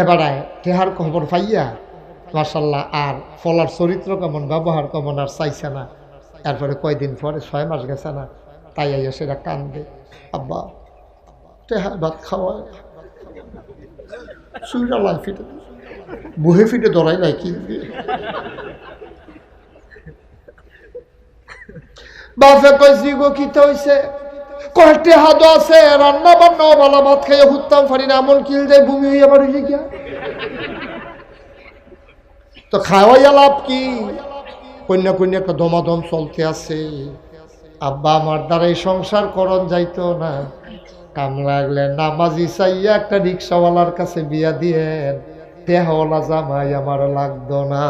এবারে টেহার খবর পাইয়া মার্শাল্লাহ আর ফলার চরিত্র কেমন, ব্যবহার কেমন আর চাইছে না। এরপরে কয়দিন পরে, ছয় মাস গেছে না, তাই আইয়া সেটা কান্দে। আব্বা টেহার ভাত খাওয়ায়। ফিটে বুহে ফিটে দরাই নাই কি বাপে কইছি, গো কিতে হইছে? কয়েকটি হাত আছে, রান্না বান্না ভালো, ভাত খাইয়ে হুত্তাম পারি না, এমন কিল যায় ভূমি হইয়া বাড়ি গিয়া তো খাওয়াইয়া লাভ কি? কন্যা কন্যা একটা দমাদম চলতে আছে। আব্বা আমার দ্বারা এই সংসার করণ যাইতো না। কাম লাগলে নামাজি চাইয়া একটা রিক্সাওয়ালার কাছে বিয়া দিয়েন দেহওয়ালা জামাই আমার লাগতো না।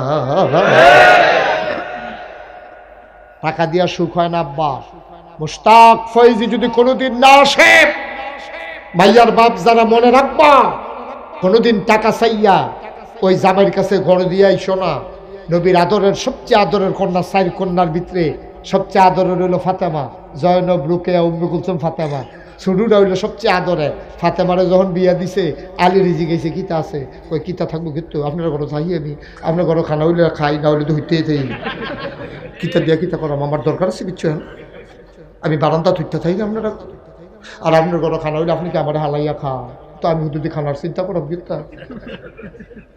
টাকা দিয়া সুখ হয় না, আব্বা? মুস্তাক ফৈজি যদি কোনোদিন না আসে ভাইয়ার বাপ যারা মনে রাখবা, কোনোদিন টাকা চাইয়া ওই জামাইয়ের কাছে ঘর দিয়ে আইসো না। নবীর আদরের, সবচেয়ে আদরের কন্যা সাইর কন্যার ভিতরে সবচেয়ে আদরের হইল ফাতেমা, জয়নব, রুকেয়া, উম্মে কুলসুম ফাতেমা। শুরুটা হইল সবচেয়ে আদরে ফাতেমারে যখন বিয়া দিছে, আলী রিজি গেছে কিতা আছে? ওই কিতা থাকব কিন্তু, আপনার ঘরে চাই আমি। আপনার ঘরে খানা হইলে খাই, না হইলে তো হইতেই থাই কিতা দিয়া কিতা করাম, আমার দরকার আছে কিচ্ছু হ্যাঁ আমি বারান্দা থুইতে থাকি আপনারা। আর আপনার ঘরে খানা হইলে আপনি কি আমার হালাইয়া খান? তো আমি যদি খানার চিন্তা করব কিন্তু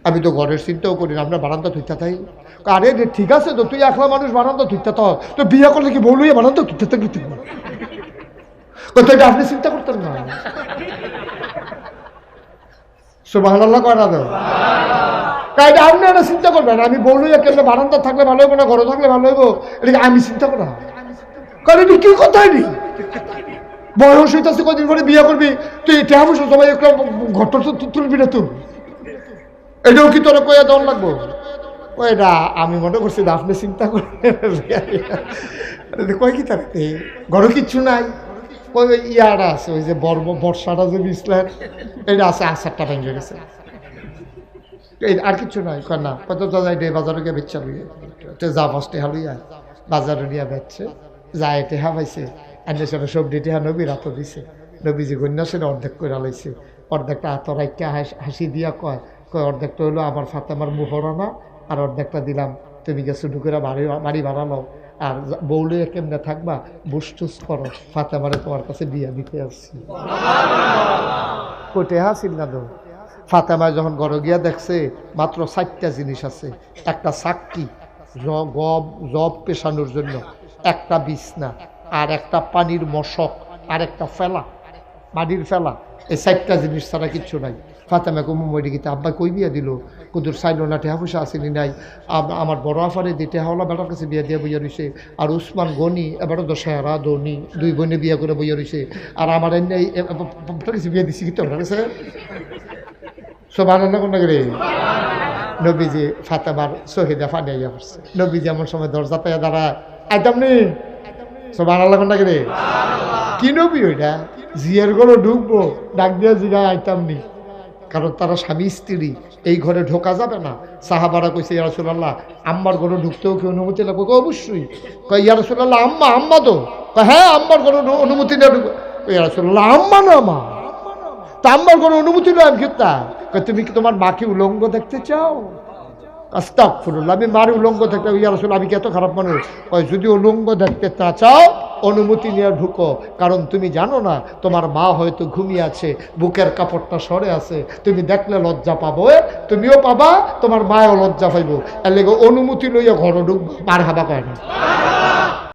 আমি তো ঘরের চিন্তাও করি না, আপনার বারান্দা থুইতে থাকি। আরে রে ঠিক আছে তো, তুই একলা মানুষ বারান্দা থুইতে তো তো বিয়ে করলে কি বলুই বারান্দা থুইতে থাকবি তুই? তো এটা আপনি চিন্তা করতেন না। সুবাহ তো? তাই এটা আপনি এটা চিন্তা করবেন আমি বলুই কেন বারান্দা থাকলে ভালো হইব না, ঘরে থাকলে ভালো হইব? এটা আমি চিন্তা করা? কারণ এটা কি কথা নেই বয়স হইতেছে কদিন পরে বিয়ে করবি, তুই এটা বসে সবাই একটা ঘটনা তুলবি না তুল এটাও কি তোরা কয়ে দেওয়ার লাগবো? ও এটা আমি মনে করছি যে আপনি চিন্তা করেন কয় কি থাকতে ঘরে কিচ্ছু নাই। ওই ইয়াটা আছে, ওই যে বর্ম বর্ষাটা যে বিছলেন এটা আছে, আচারটা ভেঙে গেছে। এই আর কিছু নাই না, কত দাদা এটা বাজারে গিয়ে বেচা লইয়া। যা ফার্স্টে হালুইয়া বাজারে নিয়ে বেচছে। যা এতে হা পাইছে এনে সেটা সবজি টেহা নবী রাত দিছে। নবীজি গন্যা সেটা অর্ধেক করে লাইছে। অর্ধেকটা আতরাইকা হাসি দিয়া কয় কয়, অর্ধেকটা হলো আমার ফাতে আমার মুহরানা, আর অর্ধেকটা দিলাম, তুমি গেছো ঢুকে বাড়ি বাড়ি বাড়ালো আর বৌলে কেমনে থাকবা? বুসটুস করো ফাতে ফাতেমারে তোমার কাছে বিয়া দিতে আসছি। কোটে হাসিল না দো ফাতেমা যখন ঘরে গিয়া দেখছে, মাত্র চারটা জিনিস আছে। একটা চাকটি গব জব পেশানোর জন্য। একটা বিছনা, আর একটা পানির মশক, আর একটা ফেলা, মাটির ফেলা। এই চারটা জিনিস ছাড়া কিচ্ছু নাই। ফাতেমা কমু মরি গীতা আব্বা কই বিয়া দিল? কুদুর চাইল না, টেহা পয়সা আসেনি নাই? আম- আমার বড় আফারে দি টেহাওয়ালা বেটার কাছে বিয়া দিয়া বইয়া রয়েছে আর উসমান গনি, এবারও দশেরা দনি দুই বোনে বিয়া করে বইয়া রয়েছে আর আমার এমনি কাছে বিয়া দিছি আপনার কাছে? সব আনন্দ কোন করে? নবীজি ফাতেমার শহীদা ফানিয়া পড়ছে। নবীজি এমন সময় দরজা পেয়ে দাঁড়ায়। আইতাম নি? সব আনাল্লা কোন করে? কি নবী ওইটা? জিয়ার ঘরে ঢুকবো, ডাক দিয়া জিগা আইতাম নি। কারণ তারা স্বামী স্ত্রী, এই ঘরে ঢোকা যাবে না। সাহাবারা কইছে, ইয়া রাসূলুল্লাহ, আম্মার ঘরে ঢুকতেও কি অনুমতি লাগবে? অবশ্যই। কই ইয়া রাসূলুল্লাহ, আম্মা আম্মা তো। কয় হ্যাঁ আম্মার ঘরে অনু- অনুমতি না ঢুকবে কই ইয়া রাসূলুল্লাহ, আম্মা না মা। তা আম্মার ঘরে অনুমতি নয় আমি কিতা কই তুমি কি তোমার মাকে উলঙ্গ দেখতে চাও? আস্তাক ফুরুল্লাহ আমি মার উলঙ্গ দেখতে ইয়া রাসূল, আমি এত খারাপ মানুষ কয়, যদি উলঙ্গ দেখতে না চাও, অনুমতি নিয়ে ঢুকো। কারণ তুমি জানো না, তোমার মা হয়তো ঘুমিয়ে আছে, বুকের কাপড়টা সরে আছে। তুমি দেখলে লজ্জা পাবো তুমিও পাবা, তোমার মায়ও লজ্জা পাইব। এর লেগে অনুমতি লইয়া ঘর ঢুকবো, মার হাবা কয় না।